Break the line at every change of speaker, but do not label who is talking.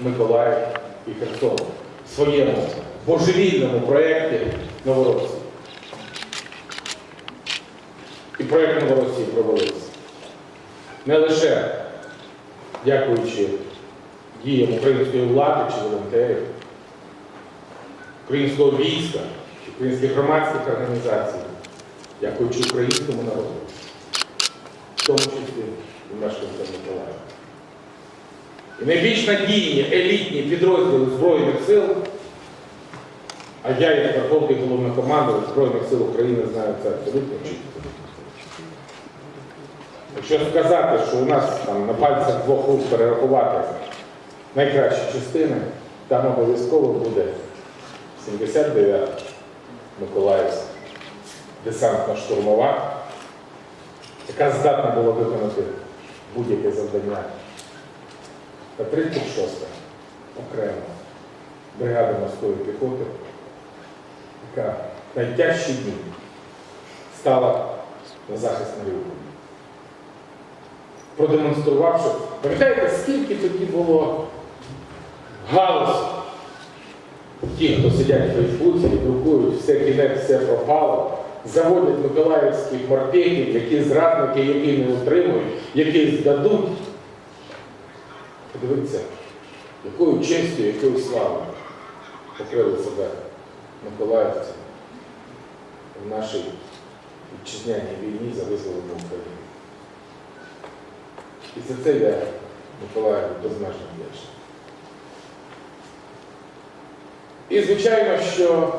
Миколаїв і Херсон в своєму божевільному проєкті Новоросії. І проєкт Новоросії провалився. Не лише дякуючи діям української влади чи волонтерів, українського війська, українських громадських організацій, дякуючи українському народу, в тому числі і мешканцям Миколаєва. І найбільш надійні елітні підрозділи Збройних сил, а я як Верховний головнокомандувач Збройних сил України знаю це абсолютно чітко. Якщо сказати, що у нас там на пальцях двох рук перерахувати найкращі частини, там обов'язково буде 79 Миколаївська десантна штурмова, яка здатна була виконати будь-яке завдання. Та 36-та окрема бригада морської піхоти, яка найтяжчі дні стала на захист Маріуполя. Продемонструвавши, пам'ятаєте, скільки тоді було галасу? Ті, хто сидять в Фейсбуці і друкують все кінець, все пропало, заводять миколаївських морпехів, які зрадники, які не утримують, які здадуть. Подивіться, якою честю, якою славою покрили себе миколаївці в нашій вітчизняній війні за визволення України. І за це я Миколаєву безмежно вдячний. І звичайно, що